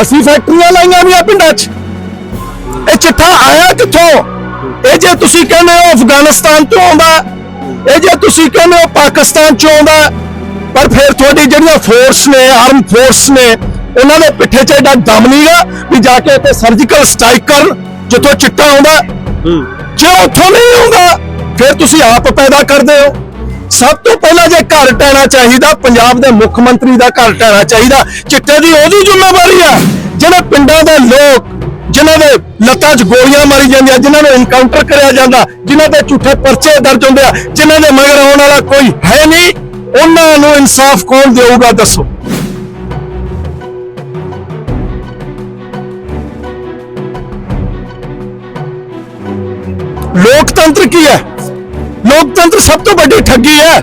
ਅਸੀਂ ਫੈਕਟਰੀਆਂ ਲਾਈਆਂ ਵੀ ਆ ਪਿੰਡਾਂ 'ਚ। ਇਹ ਚਿੱਠਾ ਆਇਆ ਕਿੱਥੋਂ? ਇਹ ਜੇ ਤੁਸੀਂ ਕਹਿੰਦੇ ਹੋ ਅਫਗਾਨਿਸਤਾਨ ਤੋਂ ਆਉਂਦਾ ਇਹ ਜੇ ਤੁਸੀਂ ਕਹਿੰਦੇ ਹੋ ਪਾਕਿਸਤਾਨ ਚੋਂ ਆਉਂਦਾ ਪਰ ਫਿਰ ਤੁਹਾਡੀ ਜਿਹੜੀਆਂ ਫੋਰਸ ਨੇ ਆਰਮ ਫੋਰਸ ਨੇ ਉਹਨਾਂ ਦੇ ਪਿੱਠੇ 'ਚ ਐਡਾ ਦਮ ਨਹੀਂਗਾ ਵੀ ਜਾ ਕੇ ਤੇ ਸਰਜੀਕਲ ਸਟ੍ਰਾਈਕ ਕਰਨ ਜਿੱਥੋਂ ਚਿੱਟਾ ਆਉਂਦਾ ਜੇ ਉੱਥੋਂ ਨਹੀਂ ਆਉਂਦਾ ਫਿਰ ਤੁਸੀਂ ਆਪ ਪੈਦਾ ਕਰਦੇ ਹੋ। ਸਭ ਤੋਂ ਪਹਿਲਾਂ ਜੇ ਘਰ ਟਹਿਣਾ ਚਾਹੀਦਾ, ਪੰਜਾਬ ਦੇ ਮੁੱਖ ਮੰਤਰੀ ਦਾ ਘਰ ਟਹਿਣਾ ਚਾਹੀਦਾ, ਚਿੱਟੇ ਦੀ ਉਹਦੀ ਜ਼ਿੰਮੇਵਾਰੀ ਆ ਜਿਹੜੇ ਪਿੰਡਾਂ ਦੇ ਲੋਕ ਜਿਨ੍ਹਾਂ ਦੇ ਲੱਤਾਂ 'ਚ ਗੋਲੀਆਂ ਮਾਰੀ ਜਾਂਦੀਆਂ ਜਿਨ੍ਹਾਂ ਨੂੰ ਇਨਕਾਊਂਟਰ ਕਰਿਆ ਜਾਂਦਾ ਜਿਨ੍ਹਾਂ ਦੇ ਝੂਠੇ ਪਰਚੇ ਦਰਜ ਹੁੰਦੇ ਆ ਜਿਨ੍ਹਾਂ ਦੇ ਮਗਰ ਆਉਣ ਵਾਲਾ ਕੋਈ ਹੈ ਨਹੀਂ, ਉਹਨਾਂ ਨੂੰ ਇਨਸਾਫ ਕੌਣ ਦੇਊਗਾ ਦੱਸੋ? ਲੋਕਤੰਤਰ ਕੀ ਹੈ? ਲੋਕਤੰਤਰ ਸਭ ਤੋਂ ਵੱਡੀ ਠੱਗੀ ਹੈ।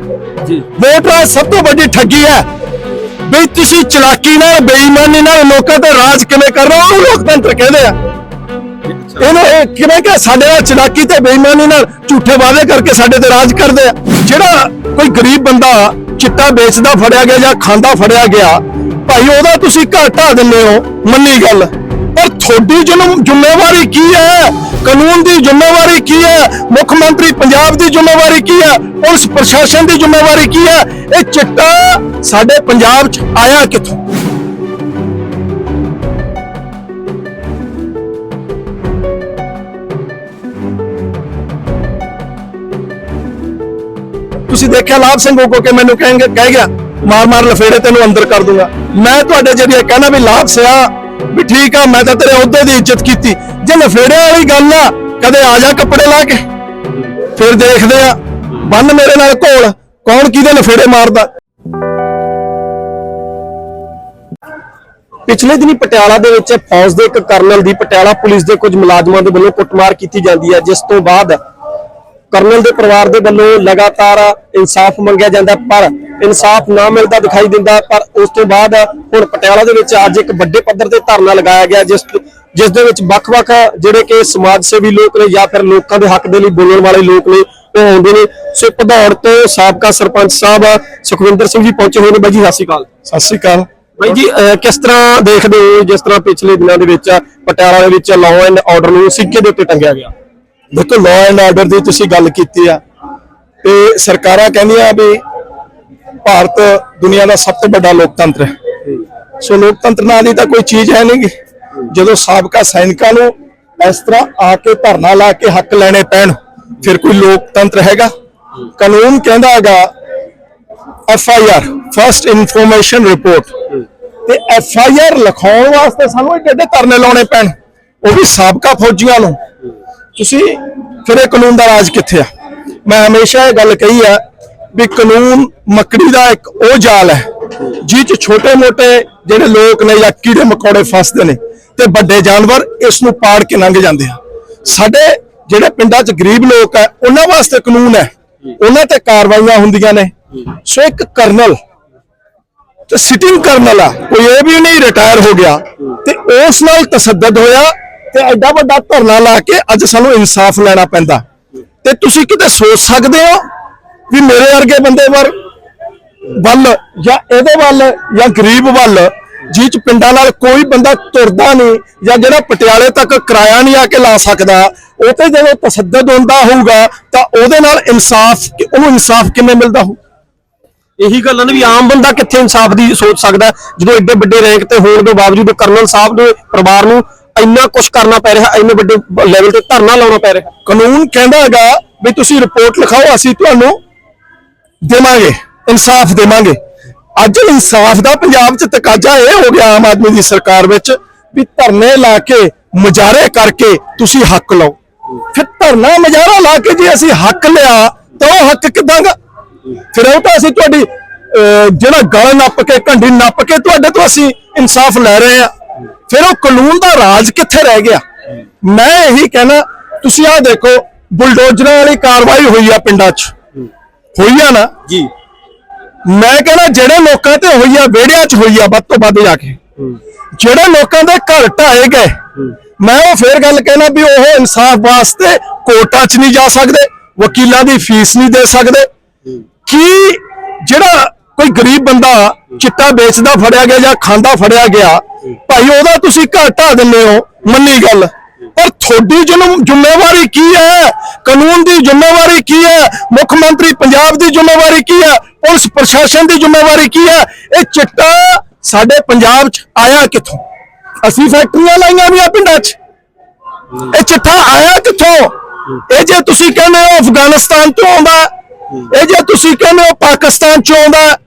ਜੀ। ਵੋਟ ਰਾਜ ਸਭ ਤੋਂ ਵੱਡੀ ਠੱਗੀ ਹੈ। ਵੀ ਤੁਸੀਂ ਚਲਾਕੀ ਨਾਲ ਬੇਈਮਾਨੀ ਨਾਲ ਲੋਕਾਂ ਤੇ ਰਾਜ ਕਿਵੇਂ ਕਰ ਰਹੇ ਹੋ? ਉਹ ਲੋਕਤੰਤਰ ਕਹਿੰਦੇ ਆ। ਇਹਨੂੰ ਇਹ ਕਿਵੇਂ ਕਿ ਸਾਡੇ ਨਾਲ ਚਲਾਕੀ ਤੇ ਬੇਈਮਾਨੀ ਨਾਲ ਝੂਠੇ ਵਾਅਦੇ ਕਰਕੇ ਸਾਡੇ ਤੇ ਰਾਜ ਕਰਦੇ ਆ। ਜਿਹੜਾ ਕੋਈ ਗਰੀਬ ਬੰਦਾ ਚਿੱਟਾ ਵੇਚਦਾ ਫੜਿਆ ਗਿਆ ਜਾਂ ਖਾਂਦਾ ਫੜਿਆ ਗਿਆ ਭਾਈ ਉਹਦਾ ਤੁਸੀਂ ਢਾ ਦਿੰਦੇ ਹੋ। ਮੰਨੀ ਗੱਲ। ਪਰ ਤੁਹਾਡੀ ਜਨਮ ਜ਼ਿੰਮੇਵਾਰੀ ਕੀ ਹੈ? ਕਾਨੂੰਨ ਦੀ ਜ਼ਿੰਮੇਵਾਰੀ ਕੀ ਹੈ? ਮੁੱਖ ਮੰਤਰੀ ਪੰਜਾਬ ਦੀ ਜ਼ਿੰਮੇਵਾਰੀ ਕੀ ਹੈ? ਪੁਲਿਸ ਪ੍ਰਸ਼ਾਸਨ ਦੀ ਜ਼ਿੰਮੇਵਾਰੀ ਕੀ ਹੈ? ਇਹ ਚਿੱਟਾ ਸਾਡੇ ਪੰਜਾਬ 'ਚ ਆਇਆ ਕਿੱਥੋਂ? ਤੁਸੀਂ ਦੇਖਿਆ ਲਾਭ ਸਿੰਘ ਕੋ ਕੇ ਮੈਨੂੰ ਕਹਿਣਗੇ ਕਹਿ ਗਿਆ, ਮਾਰ ਮਾਰ ਲਫੇੜੇ ਤੈਨੂੰ ਅੰਦਰ ਕਰ ਦੂੰਗਾ। ਮੈਂ ਤੁਹਾਡੇ ਜਰੀਏ ਕਹਿਣਾ ਵੀ ਲਾਭ ਸਿਆ, ਵੀ ਠੀਕ ਆ, ਮੈਂ ਤਾਂ ਤੇਰੇ ਅਹੁਦੇ ਦੀ ਇੱਜ਼ਤ ਕੀਤੀ। ਜੇ ਲਫੇੜੇ ਵਾਲੀ ਗੱਲ ਆ, ਕਦੇ ਆ ਜਾ ਕੱਪੜੇ ਲਾ ਕੇ। ਫਿਰ ਦੇਖਦੇ ਆ, ਬੰਨ ਮੇਰੇ ਨਾਲ ਘੋਲ, ਕੌਣ ਕਿਹਦੇ ਲਫੇੜੇ ਮਾਰਦਾ। ਪਿਛਲੇ ਦਿਨੀ ਪਟਿਆਲਾ ਦੇ ਵਿੱਚ ਫੌਜ ਦੇ ਇੱਕ ਕਰਨਲ ਦੀ, ਪਟਿਆਲਾ ਪੁਲਿਸ ਦੇ ਕੁਝ ਮੁਲਾਜ਼ਮਾਂ ਦੇ ਵੱਲੋਂ ਕੁੱਟਮਾਰ ਕੀਤੀ ਜਾਂਦੀ ਹੈ ਜਿਸ ਤੋਂ ਬਾਅਦ ਕਰਨਲ ਦੇ ਪਰਿਵਾਰ ਦੇ ਵੱਲੋਂ ਲਗਾਤਾਰ ਇਨਸਾਫ ਮੰਗਿਆ ਜਾਂਦਾ, ਪਰ ਇਨਸਾਫ ਨਾ ਮਿਲਦਾ ਦਿਖਾਈ ਦਿੰਦਾ, ਪਰ ਉਸ ਤੋਂ ਬਾਅਦ ਹੁਣ ਪਟਿਆਲਾ ਦੇ ਵਿੱਚ ਅੱਜ ਇੱਕ ਵੱਡੇ ਪੱਧਰ ਤੇ ਧਰਨਾ ਲਗਾਇਆ ਗਿਆ, ਜਿਸ ਜਿਸ ਦੇ ਵਿੱਚ ਵੱਖ-ਵੱਖ ਜਿਹੜੇ ਕਿ ਸਮਾਜ ਸੇਵੀ ਲੋਕ ਨੇ ਜਾਂ ਫਿਰ ਲੋਕਾਂ ਦੇ ਹੱਕ ਦੇ ਲਈ ਬੋਲਣ ਵਾਲੇ ਲੋਕ ਨੇ ਉਹ ਆਉਂਦੇ ਨੇ। ਸੋ ਭਦੌੜ ਤੋਂ ਸਾਬਕਾ ਸਰਪੰਚ ਸਾਹਿਬ ਸੁਖਵਿੰਦਰ ਸਿੰਘ ਜੀ ਪਹੁੰਚੇ ਹੋਏ ਨੇ ਬਾਈ ਜੀ ਸਤਿ ਸ਼੍ਰੀ ਅਕਾਲ। ਸਤਿ ਸ਼੍ਰੀ ਅਕਾਲ। ਬਾਈ ਜੀ ਕਿਸ ਤਰ੍ਹਾਂ ਦੇਖਦੇ ਹੋ ਜਿਸ ਤਰ੍ਹਾਂ ਪਿਛਲੇ ਦਿਨਾਂ ਦੇ ਵਿੱਚ ਪਟਿਆਲਾ ਦੇ ਵਿੱਚ ਲਾਅ ਐਂਡ ਆਰਡਰ ਨੂੰ ਸਿੱਕੇ ਦੇ ਉੱਤੇ ਟੰਗਿਆ ਗਿਆ? ਦੇਖੋ ਲਾਅ ਐਂਡ ਆਰਡਰ ਦੀ ਤੁਸੀਂ ਗੱਲ ਕੀਤੀ ਆ ਤੇ ਸਰਕਾਰਾਂ ਕਹਿੰਦੀਆਂ ਵੀ ਭਾਰਤ ਦੁਨੀਆ ਦਾ ਸਭ ਤੋਂ ਵੱਡਾ ਲੋਕਤੰਤਰ ਹੈ। ਸੋ ਲੋਕਤੰਤਰ ਨਾਲ ਹੀ ਤਾਂ ਕੋਈ ਚੀਜ਼ ਹੈ ਨਹੀਂ ਜਦੋਂ ਸਾਬਕਾ ਸੈਨਿਕਾਂ ਨੂੰ ਇਸ ਤਰ੍ਹਾਂ ਆ ਕੇ ਧਰਨਾ ਲਾ ਕੇ ਹੱਕ ਲੈਣੇ ਪੈਣ, ਫਿਰ ਕੋਈ ਲੋਕਤੰਤਰ ਹੈਗਾ? ਕਾਨੂੰਨ ਕਹਿੰਦਾ ਹੈਗਾ F I R first information report ਤੇ ਐਫ ਆਈ ਆਰ ਲਿਖਾਉਣ ਵਾਸਤੇ ਸਾਨੂੰ ਇਹ ਕਿੱਡੇ ਧਰਨੇ ਲਾਉਣੇ ਪੈਣ? ਉਹ ਵੀ ਸਾਬਕਾ ਫੌਜੀਆਂ ਨੂੰ। ਤੁਸੀਂ ਫਿਰ ਇਹ ਕਾਨੂੰਨ ਦਾ ਰਾਜ ਕਿੱਥੇ ਆ? ਮੈਂ ਹਮੇਸ਼ਾ ਇਹ ਗੱਲ ਕਹੀ ਆ ਵੀ ਕਾਨੂੰਨ ਮੱਕੜੀ ਦਾ ਇੱਕ ਉਹ ਜਾਲ ਹੈ, ਜਿਹ ਚ ਛੋਟੇ-ਮੋਟੇ ਜਿਹੜੇ ਲੋਕ ਨੇ ਜਾਂ ਕੀੜੇ ਮਕੌੜੇ ਫਸਦੇ ਨੇ ਤੇ ਵੱਡੇ ਜਾਨਵਰ ਇਸ ਨੂੰ ਪਾੜ ਕੇ ਲੰਘ ਜਾਂਦੇ ਆ। ਸਾਡੇ ਜਿਹੜੇ ਪਿੰਡਾਂ 'ਚ ਗਰੀਬ ਲੋਕ ਆ, ਉਹਨਾਂ ਵਾਸਤੇ ਕਾਨੂੰਨ ਹੈ। ਉਹਨਾਂ ਤੇ ਕਾਰਵਾਈਆਂ ਹੁੰਦੀਆਂ ਨੇ। ਸੋ ਇੱਕ ਕਰਨਲ ਤੇ ਸਿਟਿੰਗ ਕਰਨਲ ਆ, ਕੋਈ ਇਹ ਵੀ ਨਹੀਂ ਰਿਟਾਇਰ ਹੋ ਗਿਆ ਤੇ ਉਸ ਨਾਲ ਤਸੱਦਦ ਹੋਇਆ ਤੇ ਐਡਾ ਵੱਡਾ ਧਰਨਾ ਲਾ ਕੇ ਅੱਜ ਸਾਨੂੰ ਇਨਸਾਫ ਲੈਣਾ ਪੈਂਦਾ। ਤੇ ਤੁਸੀਂ ਕਿਤੇ ਸੋਚ ਸਕਦੇ ਹੋ ਵੀ ਮੇਰੇ ਵਰਗੇ ਬੰਦੇ ਵਰ ਵੱਲ ਜਾਂ ਇਹਦੇ ਵੱਲ ਜਾਂ ਗਰੀਬ ਵੱਲ, ਜਿਹ ਚ ਪਿੰਡਾਂ ਨਾਲ ਕੋਈ ਬੰਦਾ ਤੁਰਦਾ ਨਹੀਂ ਜਾਂ ਜਿਹੜਾ ਪਟਿਆਲੇ ਤੱਕ ਕਿਰਾਇਆ ਨਹੀਂ ਆ ਕੇ ਲਾ ਸਕਦਾ, ਉਹ ਤੇ ਜਦੋਂ ਤਸੱਦਦ ਹੁੰਦਾ ਹੋਊਗਾ ਤਾਂ ਉਹਦੇ ਨਾਲ ਇਨਸਾਫ ਉਹਨੂੰ ਇਨਸਾਫ ਕਿਵੇਂ ਮਿਲਦਾ ਹੋਊ? ਇਹੀ ਗੱਲ ਨੇ ਵੀ ਆਮ ਬੰਦਾ ਕਿੱਥੇ ਇਨਸਾਫ ਦੀ ਸੋਚ ਸਕਦਾ, ਜਦੋਂ ਐਡੇ ਵੱਡੇ ਰੈਂਕ ਤੇ ਹੋਣ ਦੇ ਬਾਵਜੂਦ ਕਰਨਲ ਸਾਹਿਬ ਦੇ ਪਰਿਵਾਰ ਨੂੰ ਇੰਨਾ ਕੁਝ ਕਰਨਾ ਪੈ ਰਿਹਾ, ਇੰਨੇ ਵੱਡੇ ਲੈਵਲ ਤੇ ਧਰਨਾ ਲਾਉਣਾ ਪੈ ਰਿਹਾ। ਕਾਨੂੰਨ ਕਹਿੰਦਾ ਹੈਗਾ ਵੀ ਤੁਸੀਂ ਰਿਪੋਰਟ ਲਿਖਾਓ, ਅਸੀਂ ਤੁਹਾਨੂੰ ਦੇਵਾਂਗੇ। ਇਨਸਾਫ ਦੇਵਾਂਗੇ। ਅੱਜ ਇਨਸਾਫ ਦਾ ਪੰਜਾਬ 'ਚ ਤਕਾਜ਼ਾ ਇਹ ਹੋ ਗਿਆ ਆਮ ਆਦਮੀ ਦੀ ਸਰਕਾਰ ਵਿੱਚ ਵੀ ਧਰਨੇ ਲਾ ਕੇ ਮੁਜ਼ਾਹਰੇ ਕਰਕੇ ਤੁਸੀਂ ਹੱਕ ਲਓ। ਫਿਰ ਧਰਨਾ ਮੁਜ਼ਾਹਰਾ ਲਾ ਕੇ ਜੇ ਅਸੀਂ ਹੱਕ ਲਿਆ ਤਾਂ ਉਹ ਹੱਕ ਕਿੱਦਾਂ ਫਿਰ ਉਹ ਤਾਂ ਅਸੀਂ ਤੁਹਾਡੀ ਜਿਹੜਾ ਗਲ ਨੱਪ ਕੇ ਘੰਡੀ ਨੱਪ ਕੇ ਤੁਹਾਡੇ ਤੋਂ ਅਸੀਂ ਇਨਸਾਫ ਲੈ ਰਹੇ ਆ ਫਿਰ ਉਹ ਕਾਨੂੰਨ ਦਾ ਰਾਜ ਕਿੱਥੇ ਰਹਿ ਗਿਆ? ਮੈਂ ਇਹੀ ਕਹਿਣਾ, ਤੁਸੀਂ ਆਹ ਦੇਖੋ, ਬੁਲਡੋਜ਼ਰਾਂ ਵਾਲੀ ਕਾਰਵਾਈ ਹੋਈ ਆ ਪਿੰਡਾਂ 'ਚ। ਹੋਈ ਆ ਨਾ? ਜੀ। ਮੈਂ ਕਹਿੰਦਾ ਜਿਹੜੇ ਲੋਕਾਂ ਤੇ ਹੋਈ ਆ ਵਿਹੜਿਆਂ 'ਚ ਹੋਈ ਆ ਵੱਧ ਤੋਂ ਵੱਧ ਜਾ ਕੇ। ਜਿਹੜੇ ਲੋਕਾਂ ਦੇ ਘਰ ਢਾਏ ਗਏ ਮੈਂ ਉਹ ਫੇਰ ਗੱਲ ਕਹਿਣਾ ਵੀ ਉਹ ਇਨਸਾਫ ਵਾਸਤੇ ਕੋਰਟਾਂ 'ਚ ਨਹੀਂ ਜਾ ਸਕਦੇ ਵਕੀਲਾਂ ਦੀ ਫੀਸ ਨਹੀਂ ਦੇ ਸਕਦੇ। ਕੀ ਜਿਹੜਾ ਕੋਈ ਗਰੀਬ ਬੰਦਾ ਚਿੱਟਾ ਵੇਚਦਾ ਫੜਿਆ ਗਿਆ ਜਾਂ ਖਾਂਦਾ ਫੜਿਆ ਗਿਆ ਭਾਈ ਉਹਦਾ ਤੁਸੀਂ ਘਰ ਢਾ ਦਿੰਦੇ ਹੋ ਮੰਨੀ ਗੱਲ। ਪਰ ਤੁਹਾਡੀ ਜ਼ਿੰਮੇਵਾਰੀ ਕੀ ਹੈ? ਕਾਨੂੰਨ ਦੀ ਜ਼ਿੰਮੇਵਾਰੀ ਕੀ ਹੈ? ਮੁੱਖ ਮੰਤਰੀ ਪੰਜਾਬ ਦੀ ਜ਼ਿੰਮੇਵਾਰੀ ਕੀ ਹੈ? ਪੁਲਿਸ ਪ੍ਰਸ਼ਾਸਨ ਦੀ ਜ਼ਿੰਮੇਵਾਰੀ ਕੀ ਹੈ? ਇਹ ਚਿੱਟਾ ਸਾਡੇ ਪੰਜਾਬ 'ਚ ਆਇਆ ਕਿੱਥੋਂ? ਅਸੀਂ ਫੈਕਟਰੀਆਂ ਲਾਈਆਂ ਵੀ ਆ ਪਿੰਡਾਂ 'ਚ। ਇਹ ਚਿੱਠਾ ਆਇਆ ਕਿੱਥੋਂ? ਇਹ ਜੇ ਤੁਸੀਂ ਕਹਿੰਦੇ ਹੋ ਅਫਗਾਨਿਸਤਾਨ ਤੋਂ ਆਉਂਦਾ, ਇਹ ਜੇ ਤੁਸੀਂ ਕਹਿੰਦੇ ਹੋ ਪਾਕਿਸਤਾਨ ਚੋਂ ਆਉਂਦਾ,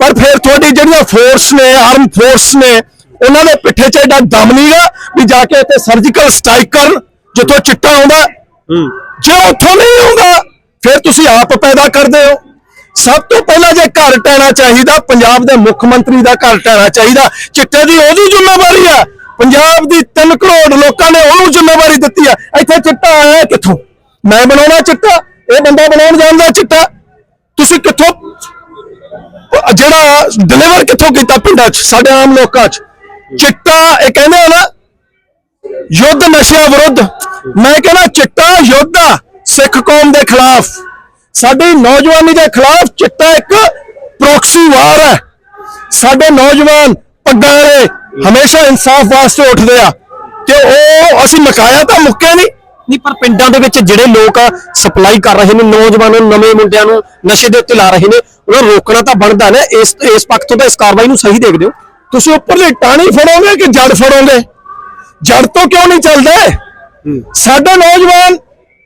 ਪਰ ਫਿਰ ਤੁਹਾਡੀ ਜਿਹੜੀਆਂ ਫੋਰਸ ਨੇ ਆਰਮ ਫੋਰਸ ਨੇ ਉਹਨਾਂ ਦੇ ਪਿੱਠੇ 'ਚ ਐਡਾ ਦਮ ਨਹੀਂਗਾ ਵੀ ਜਾ ਕੇ ਇੱਥੇ ਸਰਜੀਕਲ ਸਟ੍ਰਾਈਕ ਕਰਨ ਜਿੱਥੋਂ ਚਿੱਟਾ ਆਉਂਦਾ। ਜੇ ਉੱਥੋਂ ਨਹੀਂ ਆਉਂਦਾ ਫਿਰ ਤੁਸੀਂ ਆਪ ਪੈਦਾ ਕਰਦੇ ਹੋ। ਸਭ ਤੋਂ ਪਹਿਲਾਂ ਜੇ ਘਰ ਟਹਿਣਾ ਚਾਹੀਦਾ ਪੰਜਾਬ ਦੇ ਮੁੱਖ ਮੰਤਰੀ ਦਾ ਘਰ ਟਹਿਣਾ ਚਾਹੀਦਾ ਚਿੱਟੇ ਦੀ ਉਹਦੀ ਜ਼ਿੰਮੇਵਾਰੀ ਹੈ। ਪੰਜਾਬ ਦੀ 3 ਕਰੋੜ ਲੋਕਾਂ ਨੇ ਉਹਨੂੰ ਜ਼ਿੰਮੇਵਾਰੀ ਦਿੱਤੀ ਹੈ। ਇੱਥੇ ਚਿੱਟਾ ਆਇਆ ਕਿੱਥੋਂ? ਮੈਂ ਬਣਾਉਣਾ ਚਿੱਟਾ ਇਹ ਬੰਦਾ ਬਣਾਉਣ ਜਾਣਦਾ ਚਿੱਟਾ। ਤੁਸੀਂ ਕਿੱਥੋਂ ਜਿਹੜਾ ਡਿਲੀਵਰ ਕਿੱਥੋਂ ਕੀਤਾ ਪਿੰਡਾਂ 'ਚ ਸਾਡੇ ਆਮ ਲੋਕਾਂ 'ਚ? ਚਿੱਟਾ, ਇਹ ਕਹਿੰਦੇ ਆ ਨਾ, ਯੁੱਧ ਨਸ਼ਿਆਂ ਵਿਰੁੱਧ। ਮੈਂ ਕਹਿੰਦਾ ਚਿੱਟਾ, ਯੁੱਧ ਆ ਸਿੱਖ ਕੌਮ ਦੇ ਖਿਲਾਫ। ਸਾਡੀ ਨੌਜਵਾਨੀ ਦੇ ਖਿਲਾਫ ਚਿੱਟਾ ਇੱਕ ਪ੍ਰੋਕਸੀ ਵਾਰ ਹੈ। ਸਾਡੇ ਨੌਜਵਾਨ ਪੱਗਾਂ ਵਾਲੇ ਹਮੇਸ਼ਾ ਇਨਸਾਫ ਵਾਸਤੇ ਉੱਠਦੇ ਆ। ਤੇ ਉਹ ਅਸੀਂ ਮਕਾਇਆ ਤਾਂ ਮੁੱਕਿਆ ਨਹੀਂ। ਨਹੀਂ, ਪਰ ਪਿੰਡਾਂ ਦੇ ਵਿੱਚ ਜਿਹੜੇ ਲੋਕ ਸਪਲਾਈ ਕਰ ਰਹੇ ਨੇ, ਨੌਜਵਾਨਾਂ ਨੂੰ, ਨਵੇਂ ਮੁੰਡਿਆਂ ਨੂੰ, ਨਸ਼ੇ ਦੇ ਉੱਤੇ ਲਾ ਰਹੇ ਨੇ, ਉਹਨਾਂ ਨੂੰ ਰੋਕਣਾ ਤਾਂ ਬਣਦਾ ਨਾ। ਇਸ ਇਸ ਪੱਖ ਤੋਂ ਤਾਂ ਇਸ ਕਾਰਵਾਈ ਨੂੰ ਸਹੀ ਦੇਖਦੇ ਹੋ। ਤੁਸੀਂ ਉੱਪਰਲੀ ਟਾਣੀ ਫੜੋਗੇ ਕਿ ਜੜ ਫੜੋਗੇ ਜੜ ਤੋਂ ਕਿਉਂ ਨਹੀਂ ਚੱਲਦੇ ਸਾਡੇ ਨੌਜਵਾਨ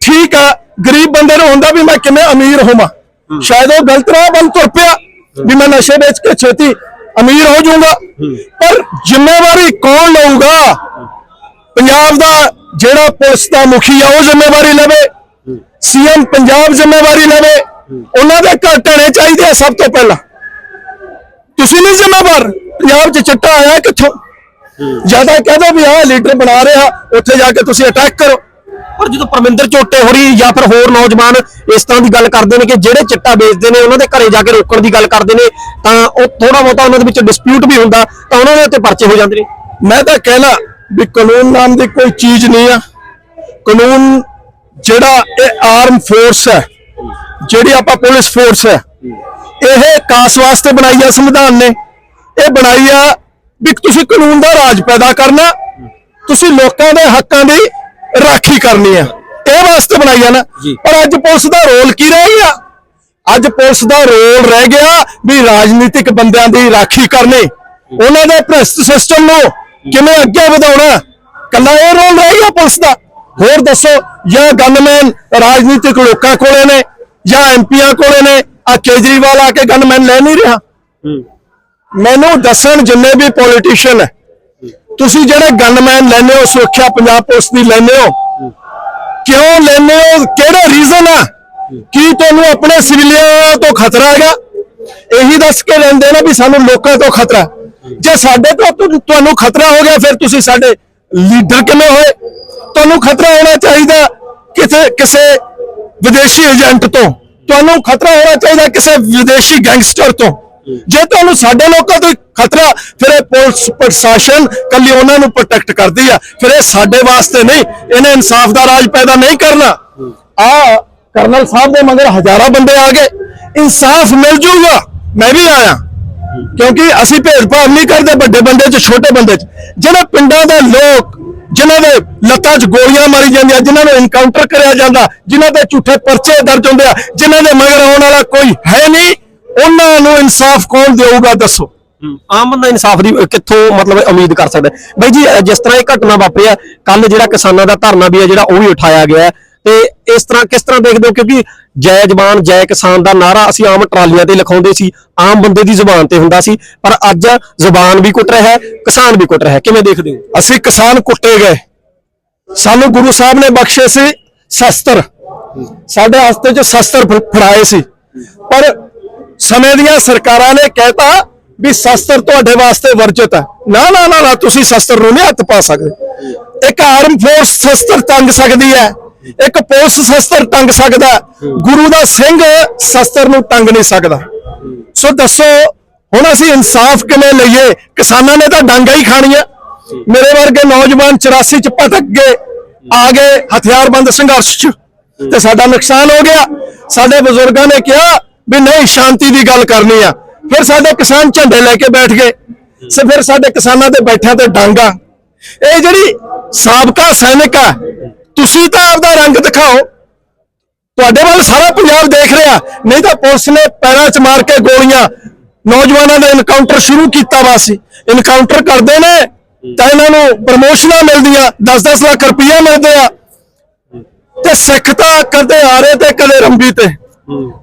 ਠੀਕ ਆ ਗਰੀਬ ਬੰਦੇ ਨੂੰ ਹੁੰਦਾ ਵੀ ਮੈਂ ਕਿਵੇਂ ਅਮੀਰ ਹੋਵਾਂ ਸ਼ਾਇਦ ਉਹ ਗਲਤ ਰਾਹ ਵੱਲ ਤੁਰ ਪਿਆ ਵੀ ਮੈਂ ਨਸ਼ੇ ਵੇਚ ਕੇ ਛੇਤੀ ਅਮੀਰ ਹੋ ਜਾਊਂਗਾ ਪਰ ਜ਼ਿੰਮੇਵਾਰੀ ਕੌਣ ਲਊਗਾ ਪੰਜਾਬ ਦਾ ਜਿਹੜਾ ਪੁਲਿਸ ਦਾ ਮੁਖੀ ਆ ਉਹ ਜ਼ਿੰਮੇਵਾਰੀ ਲਵੇ ਸੀਐਮ ਪੰਜਾਬ ਜ਼ਿੰਮੇਵਾਰੀ ਲਵੇ ਉਹਨਾਂ ਦੇ ਘਰ ਢਹਿਣੇ ਚਾਹੀਦੇ ਆ ਸਭ ਤੋਂ ਪਹਿਲਾਂ ਤੁਸੀਂ ਨਹੀਂ ਜ਼ਿੰਮੇਵਾਰ ਪੰਜਾਬ 'ਚ ਚਿੱਟਾ ਆਇਆ ਕਿੱਥੋਂ? ਜ਼ਿਆਦਾ ਕਹਦੇ ਵੀ ਆਹ ਲੀਡਰ ਬਣਾ ਰਿਹਾ, ਉੱਥੇ ਜਾ ਕੇ ਤੁਸੀਂ ਅਟੈਕ ਕਰੋ। ਪਰ ਜਦੋਂ ਪਰਮਿੰਦਰ ਝੋਟੇ ਹੋਰੀ ਜਾਂ ਫਿਰ ਹੋਰ ਨੌਜਵਾਨ ਇਸ ਤਰ੍ਹਾਂ ਦੀ ਗੱਲ ਕਰਦੇ ਨੇ ਕਿ ਜਿਹੜੇ ਚਿੱਟਾ ਵੇਚਦੇ ਨੇ, ਉਹਨਾਂ ਦੇ ਘਰੇ ਜਾ ਕੇ ਰੋਕਣ ਦੀ ਗੱਲ ਕਰਦੇ ਨੇ, ਤਾਂ ਉਹ ਥੋੜਾ ਬਹੁਤਾ ਉਹਨਾਂ ਦੇ ਵਿੱਚ ਡਿਸਪਿਊਟ ਵੀ ਹੁੰਦਾ, ਤਾਂ ਉਹਨਾਂ ਦੇ ਉੱਤੇ ਪਰਚੇ ਹੋ ਜਾਂਦੇ ਨੇ। ਮੈਂ ਤਾਂ ਕਹਿਣਾ ਵੀ ਕਾਨੂੰਨ ਨਾਮ ਦੀ ਕੋਈ ਚੀਜ਼ ਨਹੀਂ ਆ। ਕਾਨੂੰਨ ਜਿਹੜਾ ਇਹ ਆਰਮ ਫੋਰਸ ਹੈ, ਜਿਹੜੀ ਆਪਾਂ ਪੁਲਿਸ ਫੋਰਸ ਹੈ, ਇਹ ਕਾਸ ਵਾਸਤੇ ਬਣਾਈ ਆ ਸੰਵਿਧਾਨ ਨੇ। ਇਹ ਬਣਾਈ ਆ ਵੀ ਤੁਸੀਂ ਕਾਨੂੰਨ ਦਾ ਰਾਜ ਪੈਦਾ ਕਰਨਾ ਤੁਸੀਂ ਲੋਕਾਂ ਦੇ ਹੱਕਾਂ ਦੀ ਰਾਖੀ ਕਰਨੀ ਆ। ਇਹ ਵਾਸਤੇ ਬਣਾਈ ਆ ਨਾ। ਪਰ ਅੱਜ ਪੁਲਿਸ ਦਾ ਰੋਲ ਕੀ ਰਹਿ ਗਿਆ? ਅੱਜ ਪੁਲਿਸ ਦਾ ਰੋਲ ਰਹਿ ਗਿਆ ਵੀ ਰਾਜਨੀਤਿਕ ਬੰਦਿਆਂ ਦੀ ਰਾਖੀ ਕਰਨੀ। ਉਹਨਾਂ ਦੇ ਭ੍ਰਿਸ਼ਟ ਸਿਸਟਮ ਨੂੰ ਕਿਵੇਂ ਅੱਗੇ ਵਧਾਉਣਾ? ਕੱਲਾ ਇਹ ਰੋਲ ਰਹਿ ਗਿਆ ਪੁਲਿਸ ਦਾ। ਹੋਰ ਦੱਸੋ ਜਾਂ ਗਨਮੈਨ ਰਾਜਨੀਤਿਕ ਲੋਕਾਂ ਕੋਲੇ ਨੇ ਜਾਂ ਐਮਪੀਆਂ ਕੋਲੇ ਨੇ ਆ ਕੇਜਰੀਵਾਲ ਆ ਕੇ ਗਨਮੈਨ ਲੈ ਨਹੀਂ ਰਿਹਾ? ਮੈਨੂੰ ਦੱਸਣ ਜਿੰਨੇ ਵੀ ਪੋਲੀਟੀਸ਼ੀਅਨ ਹੈ, ਤੁਸੀਂ ਜਿਹੜੇ ਗਨਮੈਨ ਲੈਨੇ ਹੋ, ਸੁਰੱਖਿਆ ਪੰਜਾਬ ਪੁਲਿਸ ਦੀ ਲੈਨੇ ਹੋ, ਕਿਉਂ ਲੈਨੇ ਹੋ, ਕਿਹੜਾ ਰੀਜ਼ਨ ਆ? ਕੀ ਤੁਹਾਨੂੰ ਆਪਣੇ ਸਿਵਲੀਅਨ ਤੋਂ ਖਤਰਾ ਹੈਗਾ? ਇਹੀ ਦੱਸ ਕੇ ਲੈਂਦੇ ਨੇ ਵੀ ਸਾਨੂੰ ਲੋਕਾਂ ਤੋਂ ਖਤਰਾ। ਜੇ ਸਾਡੇ ਤੋਂ ਤੁਹਾਨੂੰ ਖਤਰਾ ਹੋ ਗਿਆ, ਫਿਰ ਤੁਸੀਂ ਸਾਡੇ ਲੀਡਰ ਕਿਵੇਂ ਹੋਏ? ਤੁਹਾਨੂੰ ਖਤਰਾ ਹੋਣਾ ਚਾਹੀਦਾ ਕਿਸੇ ਕਿਸੇ ਵਿਦੇਸ਼ੀ ਏਜੰਟ ਤੋਂ। ਤੁਹਾਨੂੰ ਖਤਰਾ ਹੋਣਾ ਚਾਹੀਦਾ ਕਿਸੇ ਵਿਦੇਸ਼ੀ ਗੈਂਗਸਟਰ ਤੋਂ। ਜੇ ਤੁਹਾਨੂੰ ਸਾਡੇ ਲੋਕਾਂ ਤੋਂ ਖਤਰਾ, ਫਿਰ ਇਹ ਪੁਲਿਸ ਪ੍ਰਸ਼ਾਸਨ ਕੱਲੀ ਉਹਨਾਂ ਨੂੰ ਪ੍ਰੋਟੈਕਟ ਕਰਦੀ ਆ। ਫਿਰ ਇਹ ਸਾਡੇ ਵਾਸਤੇ ਨਹੀਂ, ਇਹਨੇ ਇਨਸਾਫ ਦਾ ਰਾਜ ਪੈਦਾ ਨਹੀਂ ਕਰਨਾ। ਆ ਕਰਨਲ ਸਾਹਿਬ ਦੇ ਮਗਰ ਹਜ਼ਾਰਾਂ ਬੰਦੇ ਆ ਗਏ। ਇਨਸਾਫ ਮਿਲ ਜੂਗਾ, ਮੈਂ ਵੀ ਆਇਆ। ਕਿਉਂਕਿ ਅਸੀਂ ਭੇਦਭਾਵ ਨਹੀਂ ਕਰਦੇ ਵੱਡੇ ਬੰਦੇ 'ਚ, ਛੋਟੇ ਬੰਦੇ 'ਚ। ਜਿਹੜੇ ਪਿੰਡਾਂ ਦੇ ਲੋਕ ਜਿਨ੍ਹਾਂ ਦੇ ਲੱਤਾਂ 'ਚ ਗੋਲੀਆਂ ਮਾਰੀ ਜਾਂਦੀਆਂ ਜਿਨ੍ਹਾਂ ਨੂੰ ਇਨਕਾਊਂਟਰ ਕਰਿਆ ਜਾਂਦਾ ਜਿਨ੍ਹਾਂ ਦੇ ਝੂਠੇ ਪਰਚੇ ਦਰਜ ਹੁੰਦੇ ਆ ਜਿਨ੍ਹਾਂ ਦੇ ਮਗਰ ਆਉਣ ਵਾਲਾ ਕੋਈ ਹੈ ਨਹੀਂ ਉਹਨਾਂ ਨੂੰ ਇਨਸਾਫ ਕੌਣ ਦੇਊਗਾ ਦੱਸੋ? ਆਮ ਬੰਦਾ ਇਨਸਾਫ ਦੀ ਕਿੱਥੋਂ ਮਤਲਬ ਉਮੀਦ ਕਰ ਸਕਦਾ? ਬਾਈ ਜੀ ਜਿਸ ਤਰ੍ਹਾਂ ਇਹ ਘਟਨਾ ਵਾਪਰੀ ਕੱਲ ਜਿਹੜਾ ਕਿਸਾਨਾਂ ਦਾ ਧਰਨਾ ਵੀ ਹੈ ਜਿਹੜਾ ਉਹ ਵੀ ਉਠਾਇਆ ਗਿਆ ਤੇ ਇਸ ਤਰ੍ਹਾਂ ਕਿਸ ਤਰ੍ਹਾਂ ਦੇਖਦੇ ਹੋ? ਕਿਉਂਕਿ ਜੈ ਜਵਾਨ ਜੈ ਕਿਸਾਨ ਦਾ ਨਾਰਾ ਅਸੀਂ ਆਮ ਟਰਾਲੀਆਂ ਤੇ ਲਿਖਾਉਂਦੇ ਸੀ ਆਮ ਬੰਦੇ ਦੀ ਜ਼ੁਬਾਨ ਤੇ ਹੁੰਦਾ ਸੀ ਪਰ ਅੱਜ ਜ਼ੁਬਾਨ ਵੀ ਕੁੱਟ ਰਿਹਾ ਹੈ ਕਿਸਾਨ ਵੀ ਕੁੱਟ ਰਿਹਾ ਹੈ। ਕਿਵੇਂ ਦੇਖਦੇ ਹੋ? ਅਸੀਂ ਕਿਸਾਨ ਕੁੱਟੇ ਗਏ। ਸਾਨੂੰ ਗੁਰੂ ਸਾਹਿਬ ਨੇ ਬਖਸ਼ੇ ਸੀ ਸ਼ਸਤਰ। ਸਾਡੇ ਹਸਤੇ 'ਚ ਸ਼ਸਤਰ ਫੜਾਏ ਸੀ। ਪਰ ਸਮੇਂ ਦੀਆਂ ਸਰਕਾਰਾਂ ਨੇ ਕਹਿਤਾ ਵੀ ਸ਼ਸਤਰ ਤੁਹਾਡੇ ਵਾਸਤੇ ਵਰਜਿਤ ਹੈ। ਨਾ ਨਾ ਨਾ ਨਾ, ਤੁਸੀਂ ਸ਼ਸਤਰ ਨੂੰ ਨਹੀਂ ਹੱਥ ਪਾ ਸਕਦੇ। ਇੱਕ ਆਰਮ ਫੋਰਸ ਸ਼ਸਤਰ ਟੰਗ ਸਕਦੀ ਹੈ। ਇੱਕ ਪੁਲਿਸ ਸ਼ਸਤਰ ਟੰਗ ਸਕਦਾ ਗੁਰੂ ਦਾ ਸਿੰਘ ਸ਼ਸਤਰ ਨੂੰ ਟੰਗ ਨਹੀਂ ਸਕਦਾ। ਸੋ ਦੱਸੋ, ਹੁਣ ਅਸੀਂ ਇਨਸਾਫ ਕਿਵੇਂ ਲਈਏ? ਕਿਸਾਨਾਂ ਨੇ ਤਾਂ ਡਾਂਗਾ ਹੀ ਖਾਣੀਆਂ। ਮੇਰੇ ਵਰਗੇ ਨੌਜਵਾਨ 84 ਚ ਭਟਕ ਗਏ। ਆ ਗਏ ਹਥਿਆਰਬੰਦ ਸੰਘਰਸ਼ ਚ। ਤੇ ਸਾਡਾ ਨੁਕਸਾਨ ਹੋ ਗਿਆ। ਸਾਡੇ ਬਜ਼ੁਰਗਾਂ ਨੇ ਕਿਹਾ ਵੀ ਨਹੀਂ, ਸ਼ਾਂਤੀ ਦੀ ਗੱਲ ਕਰਨੀ ਆ। ਫਿਰ ਸਾਡੇ ਕਿਸਾਨ ਝੰਡੇ ਲੈ ਕੇ ਬੈਠ ਗਏ। ਸੇ ਫਿਰ ਸਾਡੇ ਕਿਸਾਨਾਂ ਦੇ ਬੈਠਿਆਂ ਤੇ ਡਾਂਗਾ ਇਹ ਜਿਹੜੀ ਸਾਬਕਾ ਸੈਨਿਕ ਆ, ਤੁਸੀਂ ਤਾਂ ਆਪਦਾ ਰੰਗ ਦਿਖਾਓ। ਤੁਹਾਡੇ ਵੱਲ ਸਾਰਾ ਪੰਜਾਬ ਦੇਖ ਰਿਹਾ। ਨਹੀਂ ਤਾਂ ਪੁਲਿਸ ਨੇ ਪੈਰਾਂ 'ਚ ਮਾਰ ਕੇ ਗੋਲੀਆਂ, ਨੌਜਵਾਨਾਂ ਦਾ ਇਨਕਾਊਂਟਰ ਸ਼ੁਰੂ ਕੀਤਾ ਵਾ ਸੀ ਇਨਕਾਊਂਟਰ ਕਰਦੇ ਨੇ, ਤਾਂ ਇਹਨਾਂ ਨੂੰ ਪ੍ਰਮੋਸ਼ਨਾਂ ਮਿਲਦੀਆਂ 10-10 ਲੱਖ ਰੁਪਈਆ ਮਿਲਦੇ ਆ। ਤੇ ਸਿੱਖ ਤਾਂ ਕਦੇ ਆਰੇ ਤੇ, ਕਦੇ ਰੰਬੀ ਤੇ।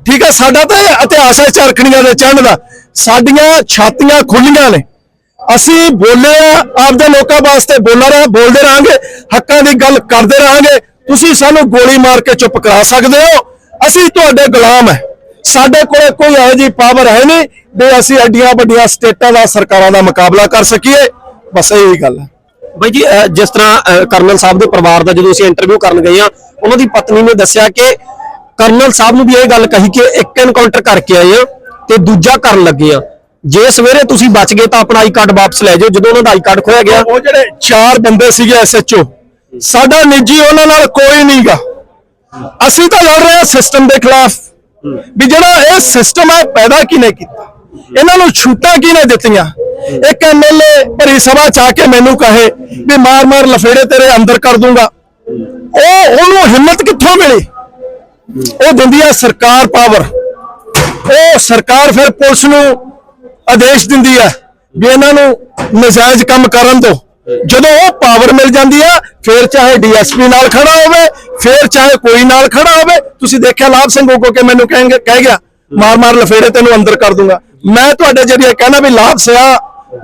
ਠੀਕ ਹੈ ਸਾਡਾ ਤਾਂ ਇਹ ਇਤਿਹਾਸ ਹੈ ਚਰਖੜੀਆਂ ਦੇ ਚੰਨ ਦਾ। ਸਾਡੀਆਂ ਛਾਤੀਆਂ ਖੁੱਲੀਆਂ ਨੇ। ਅਸੀਂ ਬੋਲੇ ਆ, ਆਪਦੇ ਲੋਕਾਂ ਵਾਸਤੇ ਬੋਲ ਰਹੇ, ਬੋਲਦੇ ਰਹਾਂਗੇ, ਹੱਕਾਂ ਦੀ ਗੱਲ ਕਰਦੇ ਰਹਾਂਗੇ। ਤੁਸੀਂ ਸਾਨੂੰ ਗੋਲੀ ਮਾਰ ਕੇ ਚੁੱਪ ਕਰਾ ਸਕਦੇ ਹੋ। ਅਸੀਂ ਤੁਹਾਡੇ ਗੁਲਾਮ ਹੈ। ਸਾਡੇ ਕੋਲ ਕੋਈ ਇਹੋ ਜਿਹੀ ਪਾਵਰ ਹੈ ਨਹੀਂ ਵੀ ਅਸੀਂ ਐਡੀਆਂ ਵੱਡੀਆਂ ਸਟੇਟਾਂ ਦਾ, ਸਰਕਾਰਾਂ ਦਾ ਮੁਕਾਬਲਾ ਕਰ ਸਕੀਏ। ਬਸ ਇਹ ਹੀ ਗੱਲ ਹੈ। ਬਾਈ ਜੀ ਜਿਸ ਤਰ੍ਹਾਂ, ਅਹ, ਕਰਨਲ ਸਾਹਿਬ ਦੇ ਪਰਿਵਾਰ ਦਾ ਜਦੋਂ ਅਸੀਂ ਇੰਟਰਵਿਊ ਕਰਨ ਗਏ ਆ ਉਹਨਾਂ ਦੀ ਪਤਨੀ ਨੇ ਦੱਸਿਆ ਕਿ ਕਰਨਲ ਸਾਹਿਬ ਨੂੰ ਵੀ ਇਹ ਗੱਲ ਕਹੀ ਕਿ ਇੱਕ ਐਨਕਾਊਂਟਰ ਕਰਕੇ ਆਏ ਆ ਤੇ ਦੂਜਾ ਕਰਨ ਲੱਗੇ ਆ। ਜੇ ਸਵੇਰੇ ਤੁਸੀਂ ਬਚ ਗਏ ਤਾਂ ਆਪਣਾ ਆਈ ਕਾਰਡ ਵਾਪਸ ਲੈ ਜਾਓ। ਜਦੋਂ ਉਹਨਾਂ ਦਾ ਆਈ ਕਾਰਡ ਖੋਇਆ ਗਿਆ ਉਹ ਜਿਹੜੇ ਚਾਰ ਬੰਦੇ ਸੀਗੇ ਐਸਐਚਓ ਸਾਡਾ ਨਿੱਜੀ ਉਹਨਾਂ ਨਾਲ ਕੋਈ ਨਹੀਂਗਾ ਅਸੀਂ ਤਾਂ ਲੜ ਰਹੇ ਹਾਂ ਸਿਸਟਮ ਦੇ ਖਿਲਾਫ। ਵੀ ਜਿਹੜਾ ਇਹ ਸਿਸਟਮ ਹੈ ਪੈਦਾ ਕਿਨੇ ਕੀਤਾ? ਇਹਨਾਂ ਨੂੰ ਛੂਟਾਂ ਕਿਨੇ ਦਿੱਤੀਆਂ? ਇੱਕ ਐਮਐਲਏ ਭਰੀ ਸਭਾ ਚ ਆ ਕੇ ਮੈਨੂੰ ਕਹੇ ਵੀ ਮਾਰ ਮਾਰ ਲਫੇੜੇ ਤੇਰੇ ਅੰਦਰ ਕਰ ਦੂੰਗਾ। ਉਹ ਉਹਨੂੰ ਹਿੰਮਤ ਕਿੱਥੋਂ ਮਿਲੀ? ਉਹ ਦਿੰਦੀ ਹੈ ਸਰਕਾਰ ਪਾਵਰ ਉਹ ਸਰਕਾਰ ਫਿਰ ਪੁਲਿਸ ਨੂੰ ਆਦੇਸ਼ ਦਿੰਦੀ ਹੈ ਵੀ ਇਹਨਾਂ ਨੂੰ ਨਜਾਇਜ਼ ਕੰਮ ਕਰਨ ਤੋਂ ਜਦੋਂ ਉਹ ਪਾਵਰ ਮਿਲ ਜਾਂਦੀ ਆ ਫਿਰ ਚਾਹੇ ਡੀਐਸਪੀ ਨਾਲ ਖੜਾ ਹੋਵੇ ਫਿਰ ਚਾਹੇ ਕੋਈ ਨਾਲ ਖੜਾ ਹੋਵੇ ਤੁਸੀਂ ਦੇਖਿਆ ਲਾਭ ਸਿੰਘ ਗੋਗੋ ਕੇ ਮੈਨੂੰ ਕਹਿਣਗੇ ਕਹਿ ਗਿਆ ਮਾਰ ਮਾਰ ਲਫੇੜੇ ਤੈਨੂੰ ਅੰਦਰ ਕਰ ਦੂੰਗਾ। ਮੈਂ ਤੁਹਾਡੇ ਜਰੀਏ ਕਹਿਣਾ ਵੀ ਲਾਭ ਸਿਆ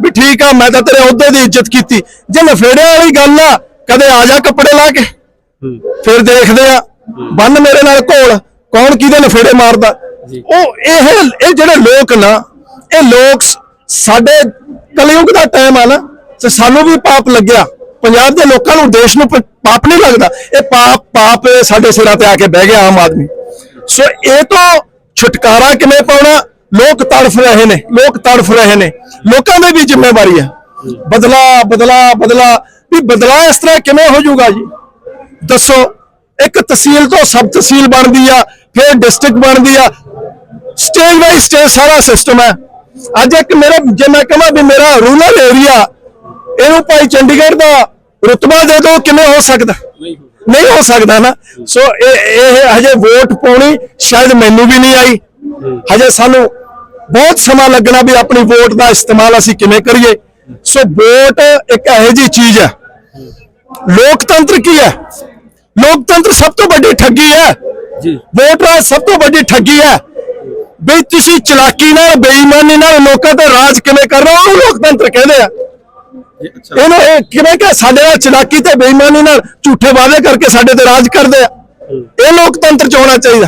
ਵੀ ਠੀਕ ਆ ਮੈਂ ਤਾਂ ਤੇਰੇ ਅਹੁਦੇ ਦੀ ਇੱਜ਼ਤ ਕੀਤੀ। ਜੇ ਲਫੇੜੇ ਵਾਲੀ ਗੱਲ ਆ ਕਦੇ ਆ ਜਾ ਕੱਪੜੇ ਲਾ ਕੇ ਫਿਰ ਦੇਖਦੇ ਆ। ਬੰਨ ਮੇਰੇ ਨਾਲ ਘੋਲ ਕੌਣ ਕਿਹਦੇ ਲਫੇੜੇ ਮਾਰਦਾ? ਉਹ ਇਹ ਇਹ ਜਿਹੜੇ ਲੋਕ ਨਾ ਇਹ ਲੋਕ ਸਾਡੇ ਕਲਯੁਗ ਦਾ ਟਾਈਮ ਆ ਨਾ ਤੇ ਸਾਨੂੰ ਵੀ ਪਾਪ ਲੱਗਿਆ। ਪੰਜਾਬ ਦੇ ਲੋਕਾਂ ਨੂੰ ਦੇਸ਼ ਨੂੰ ਪਾਪ ਨਹੀਂ ਲੱਗਦਾ। ਇਹ ਪਾਪ ਪਾਪ ਸਾਡੇ ਸਿਰਾਂ ਤੇ ਆ ਕੇ ਬਹਿ ਗਿਆ ਆਮ ਆਦਮੀ। ਸੋ ਇਹ ਤੋਂ ਛੁਟਕਾਰਾ ਕਿਵੇਂ ਪਾਉਣਾ? ਲੋਕ ਤੜਫ ਰਹੇ ਨੇ ਲੋਕ ਤੜਫ ਰਹੇ ਨੇ। ਲੋਕਾਂ ਦੀ ਵੀ ਜ਼ਿੰਮੇਵਾਰੀ ਹੈ ਬਦਲਾ ਬਦਲਾ ਬਦਲਾ। ਵੀ ਬਦਲਾ ਇਸ ਤਰ੍ਹਾਂ ਕਿਵੇਂ ਹੋ ਜਾਊਗਾ ਜੀ? ਦੱਸੋ। ਇੱਕ ਤਹਿਸੀਲ ਤੋਂ ਸਬ ਤਹਿਸੀਲ ਬਣਦੀ ਆ ਫਿਰ ਡਿਸਟ੍ਰਿਕਟ ਬਣਦੀ ਆ। ਸਟੇਜ ਬਾਈ ਸਟੇਜ ਸਾਰਾ ਸਿਸਟਮ ਹੈ। ਅੱਜ ਇੱਕ ਮੇਰਾ ਜੇ ਮੈਂ ਕਹਾਂ ਵੀ ਮੇਰਾ ਰੂਰਲ ਏਰੀਆ ਇਹਨੂੰ ਭਾਈ ਚੰਡੀਗੜ੍ਹ ਦਾ ਰੁਤਬਾ ਦੇ ਦੋ ਕਿਵੇਂ ਹੋ ਸਕਦਾ? ਨਹੀਂ ਹੋ ਸਕਦਾ। ਨਾ। ਸੋ ਇਹ ਇਹ ਹਜੇ ਵੋਟ ਪਾਉਣੀ ਸ਼ਾਇਦ ਮੈਨੂੰ ਵੀ ਨਹੀਂ ਆਈ। ਹਜੇ ਸਾਨੂੰ ਬਹੁਤ ਸਮਾਂ ਲੱਗਣਾ ਵੀ ਆਪਣੀ ਵੋਟ ਦਾ ਇਸਤੇਮਾਲ ਅਸੀਂ ਕਿਵੇਂ ਕਰੀਏ। ਸੋ ਵੋਟ ਇੱਕ ਇਹੋ ਜਿਹੀ ਚੀਜ਼ ਹੈ। ਲੋਕਤੰਤਰ ਕੀ ਹੈ? ਲੋਕਤੰਤਰ ਸਭ ਤੋਂ ਵੱਡੀ ਠੱਗੀ ਹੈ। ਜੀ। ਵੋਟ ਰਾਜ ਸਭ ਤੋਂ ਵੱਡੀ ਠੱਗੀ ਹੈ। ਵੀ ਤੁਸੀਂ ਚਲਾਕੀ ਨਾਲ ਬੇਈਮਾਨੀ ਨਾਲ ਲੋਕਾਂ ਤੇ ਰਾਜ ਕਿਵੇਂ ਕਰ ਰਹੇ ਹੋ? ਉਹਨੂੰ ਲੋਕਤੰਤਰ ਕਹਿੰਦੇ ਆ। ਇਹਨੂੰ ਇਹ ਕਿਵੇਂ ਕਿ ਸਾਡੇ ਨਾਲ ਚਲਾਕੀ ਤੇ ਬੇਈਮਾਨੀ ਨਾਲ ਝੂਠੇ ਵਾਅਦੇ ਕਰਕੇ ਸਾਡੇ ਤੇ ਰਾਜ ਕਰਦੇ ਆ। ਇਹ ਲੋਕਤੰਤਰ ਚ ਹੋਣਾ ਚਾਹੀਦਾ।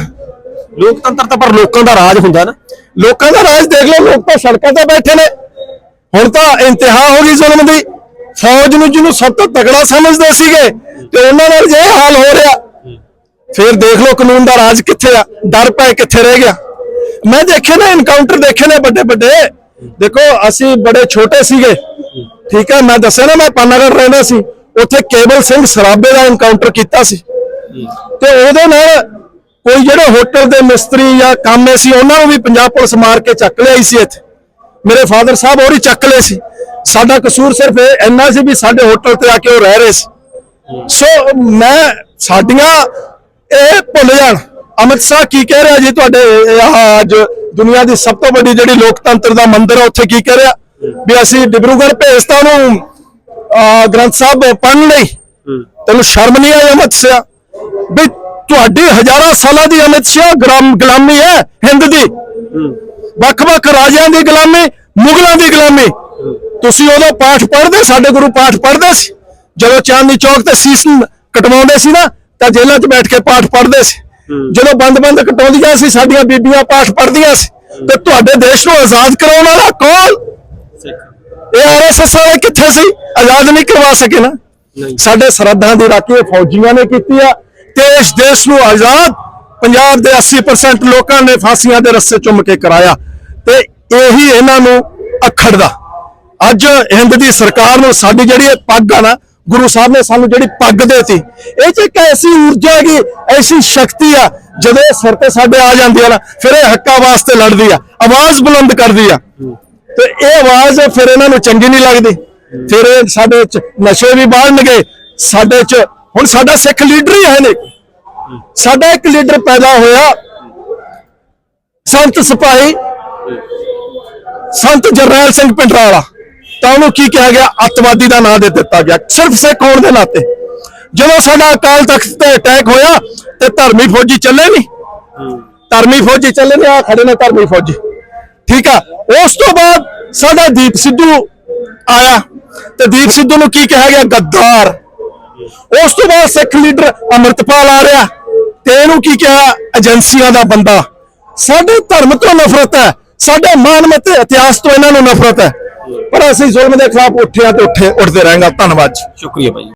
ਲੋਕਤੰਤਰ ਤਾਂ ਪਰ ਲੋਕਾਂ ਦਾ ਰਾਜ ਹੁੰਦਾ ਨਾ। ਲੋਕਾਂ ਦਾ ਰਾਜ ਦੇਖ ਲਓ ਲੋਕ ਤਾਂ ਸੜਕਾਂ ਤੇ ਬੈਠੇ ਨੇ। ਹੁਣ ਤਾਂ ਇੰਤਹਾ ਹੋ ਗਈ ਜ਼ੁਲਮ ਦੀ। ਫੌਜ ਨੂੰ ਜਿਹਨੂੰ ਸਭ ਤੋਂ ਤਗੜਾ ਸਮਝਦੇ ਸੀਗੇ ਤੇ ਉਹਨਾਂ ਨਾਲ ਜੇ ਹਾਲ ਹੋ ਰਿਹਾ ਫਿਰ ਦੇਖ ਲਓ ਕਾਨੂੰਨ ਦਾ ਰਾਜ ਕਿੱਥੇ ਆ ਡਰ ਪੈ ਕਿੱਥੇ ਰਹਿ ਗਿਆ। ਮੈਂ ਦੇਖੇ ਨਾ ਇਨਕਾਊਂਟਰ ਦੇਖੇ ਨੇ ਵੱਡੇ ਵੱਡੇ। ਦੇਖੋ ਅਸੀਂ ਬੜੇ ਛੋਟੇ ਸੀਗੇ। ਠੀਕ ਹੈ ਮੈਂ ਦੱਸਿਆ ਨਾ ਮੈਂ ਪਾਨਾਗੜ ਰਹਿੰਦਾ ਸੀ। ਉੱਥੇ ਕੇਵਲ ਸਿੰਘ ਸਰਾਬੇ ਦਾ ਇਨਕਾਊਂਟਰ ਕੀਤਾ ਸੀ। ਤੇ ਉਹਦੇ ਨਾਲ ਕੋਈ ਜਿਹੜੇ ਹੋਟਲ ਦੇ ਮਿਸਤਰੀ ਜਾਂ ਕਾਮੇ ਸੀ ਉਹਨਾਂ ਨੂੰ ਵੀ ਪੰਜਾਬ ਪੁਲਿਸ ਮਾਰ ਕੇ ਚੱਕ ਲਿਆਈ ਸੀ ਇੱਥੇ। ਮੇਰੇ ਫਾਦਰ ਸਾਹਿਬ ਹੋਰ ਹੀ ਚੱਕ ਲਏ ਸੀ। ਸਾਡਾ ਕਸੂਰ ਸਿਰਫ ਇਹ ਇੰਨਾ ਸੀ ਵੀ ਸਾਡੇ ਹੋਟਲ ਤੇ ਆ ਕੇ ਉਹ ਰਹਿ ਰਹੇ ਸੀ। ਸੋ ਮੈਂ ਸਾਡੀਆਂ ਇਹ ਭੁੱਲ ਜਾਣ। ਅਮਿਤ ਸ਼ਾਹ ਕੀ ਕਹਿ ਰਿਹਾ ਜੀ ਤੁਹਾਡੇ ਆਹ ਅੱਜ ਦੁਨੀਆ ਦੀ ਸਭ ਤੋਂ ਵੱਡੀ ਜਿਹੜੀ ਲੋਕਤੰਤਰ ਦਾ ਮੰਦਿਰ ਹੈ ਉੱਥੇ ਕੀ ਕਹਿ ਰਿਹਾ? ਵੀ ਅਸੀਂ ਡਿਬਰੂਗੜ੍ਹ ਭੇਜਤਾ ਉਹਨੂੰ ਗ੍ਰੰਥ ਸਾਹਿਬ ਪੜ੍ਹਨ ਲਈ। ਤੈਨੂੰ ਸ਼ਰਮ ਨਹੀਂ ਆਈ ਅਮਿਤ ਸ਼ਾਹ? ਵੀ ਤੁਹਾਡੀ ਹਜ਼ਾਰਾਂ ਸਾਲਾਂ ਦੀ ਅਮਿਤ ਸ਼ਾਹ ਗੁਲਾਮ ਗੁਲਾਮੀ ਹੈ, ਹਿੰਦ ਦੀ। ਵੱਖ-ਵੱਖ ਰਾਜਿਆਂ ਦੀ ਗੁਲਾਮੀ, ਮੁਗਲਾਂ ਦੀ ਗੁਲਾਮੀ। ਤੁਸੀਂ ਉਦੋਂ ਪਾਠ ਪੜ੍ਹਦੇ, ਸਾਡੇ ਗੁਰੂ ਪਾਠ ਪੜ੍ਹਦੇ ਸੀ। ਜਦੋਂ ਚਾਂਦਨੀ ਚੌਕ ਤੇ ਸੀਸ ਕਟਵਾਉਂਦੇ ਸੀ ਨਾ ਤਾਂ ਜੇਲ੍ਹਾਂ 'ਚ ਬੈਠ ਕੇ ਪਾਠ ਪੜ੍ਹਦੇ ਸੀ। ਜਦੋਂ ਬੰਦ-ਬੰਦ ਕਟਾਉਂਦੀਆਂ ਸੀ ਸਾਡੀਆਂ ਬੀਬੀਆਂ ਪਾਠ ਪੜ੍ਹਦੀਆਂ ਸੀ। ਤੇ ਤੁਹਾਡੇ ਦੇਸ਼ ਨੂੰ ਆਜ਼ਾਦ ਕਰਾਉਣ ਵਾਲਾ ਕੌਣ? ਇਹ ਆਰਐਸਐਸ ਵਾਲੇ ਕਿੱਥੇ ਸੀ? ਆਜ਼ਾਦ ਨਹੀਂ ਕਰਵਾ ਸਕੇ ਨਾ। ਸਾਡੇ ਸਰਹੱਦਾਂ ਦੀ ਰਾਖੀ ਫੌਜੀਆਂ ਨੇ ਕੀਤੀ ਆ। ਤੇ ਇਸ ਦੇਸ਼ ਨੂੰ ਆਜ਼ਾਦ ਪੰਜਾਬ ਦੇ 80% ਲੋਕਾਂ ਨੇ ਫਾਂਸੀਆਂ ਦੇ ਰਸਤੇ ਚੁੰਮ ਕੇ ਕਰਾਇਆ। ਤੇ ਇਹੀ ਇਹਨਾਂ ਨੂੰ ਅਖੜਦਾ। ਅੱਜ ਹਿੰਦ ਦੀ ਸਰਕਾਰ ਨੂੰ ਸਾਡੀ ਜਿਹੜੀ ਇਹ ਪੱਗ ਆ ਨਾ ਗੁਰੂ ਸਾਹਿਬ ਨੇ ਸਾਨੂੰ ਜਿਹੜੀ ਪੱਗ ਦੇਤੀ, ਇਹ ਚ ਇੱਕ ਐਸੀ ਊਰਜਾ ਹੈਗੀ, ਐਸੀ ਸ਼ਕਤੀ ਆ, ਜਦੋਂ ਇਹ ਸਿਰ ਤੇ ਸਾਡੇ ਆ ਜਾਂਦੀ ਆ ਨਾ, ਫਿਰ ਇਹ ਹੱਕਾਂ ਵਾਸਤੇ ਲੜਦੀ ਆ, ਆਵਾਜ਼ ਬੁਲੰਦ ਕਰਦੀ ਆ। ਤੇ ਇਹ ਆਵਾਜ਼ ਫਿਰ ਇਹਨਾਂ ਨੂੰ ਚੰਗੀ ਨਹੀਂ ਲੱਗਦੀ। ਫਿਰ ਇਹ ਸਾਡੇ ਚ ਨਸ਼ੇ ਵੀ ਬਾਹਰਨਗੇ ਸਾਡੇ ਚ, ਹੁਣ ਸਾਡਾ ਸਿੱਖ ਲੀਡਰ ਹੀ ਹੈ ਨੇ ਸਾਡਾ ਇੱਕ ਲੀਡਰ ਪੈਦਾ ਹੋਇਆ, ਸੰਤ ਸਿਪਾਹੀ, ਸੰਤ ਜਰਨੈਲ ਸਿੰਘ ਪਿੰਡਰਾਲਾ। ਤਾਂ ਉਹਨੂੰ ਕੀ ਕਿਹਾ ਗਿਆ? ਅੱਤਵਾਦੀ ਦਾ ਨਾਂ ਦੇ ਦਿੱਤਾ ਗਿਆ। ਸਿਰਫ ਸਿੱਖ ਹੋਣ ਦੇ ਨਾਤੇ। ਜਦੋਂ ਸਾਡਾ ਅਕਾਲ ਤਖਤ ਤੇ ਅਟੈਕ ਹੋਇਆ, ਤੇ ਧਰਮੀ ਫੌਜੀ ਚੱਲੇ ਨਹੀਂ ਧਰਮੀ ਫੌਜੀ ਚੱਲੇ ਨੇ ਆ ਖੜੇ ਨੇ ਧਰਮੀ ਫੌਜੀ। ਠੀਕ ਆ? ਉਸ ਤੋਂ ਬਾਅਦ ਸਾਡਾ ਦੀਪ ਸਿੱਧੂ ਆਇਆ। ਤੇ ਦੀਪ ਸਿੱਧੂ ਨੂੰ ਕੀ ਕਿਹਾ ਗਿਆ? ਗੱਦਾਰ। ਉਸ ਤੋਂ ਬਾਅਦ ਸਿੱਖ ਲੀਡਰ ਅਮਰਤਪਾਲ ਆ ਰਿਹਾ। ਤੇ ਇਹਨੂੰ ਕੀ ਕਿਹਾ? ਏਜੰਸੀਆਂ ਦਾ ਬੰਦਾ। ਸਾਡੇ ਧਰਮ ਤੋਂ ਨਫ਼ਰਤ ਹੈ। ਸਾਡੇ ਮਾਨਮਤ ਇਤਿਹਾਸ ਤੋਂ ਇਹਨਾਂ ਨੂੰ ਨਫ਼ਰਤ ਹੈ। ਪਰ ਅਸੀਂ ਜ਼ੁਲਮ ਦੇ ਖਿਲਾਫ ਉੱਠਿਆ ਤੇ ਉੱਠੇ ਉੱਠਦੇ ਰਹਾਂਗੇ। ਧੰਨਵਾਦ ਜੀ। ਸ਼ੁਕਰੀਆ ਭਾਈ।